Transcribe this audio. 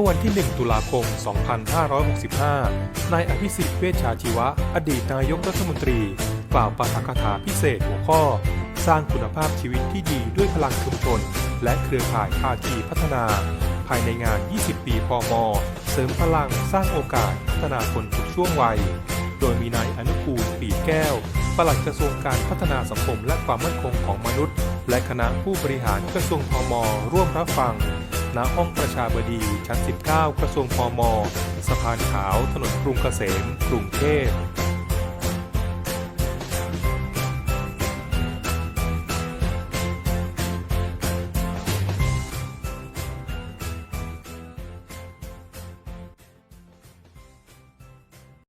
มื่อวันที่ 1 ตุลาคม 2565 นายอภิสิทธิ์เวชชาชีวะ อดีตนายกรัฐมนตรี กล่าวปาฐกถาพิเศษหัวข้อ สร้างคุณภาพชีวิตที่ดีด้วยพลังชุมชน และเครือข่ายภาคีพัฒนา ภายในงาน 20 ปีพม เสริมพลังสร้างโอกาสพัฒนาคนทุกช่วงวัย โดยมีนายอนุกูลปีแก้วปลัดกระทรวงการพัฒนาสังคมและความมั่นคงของมนุษย์ และคณะผู้บริหารกระทรวงพมร่วมรับฟัง ณห้องประชาบดีชั้น 19 กระทรวงพม สะพานขาว ถนนกรุงเกษม กรุงเทพ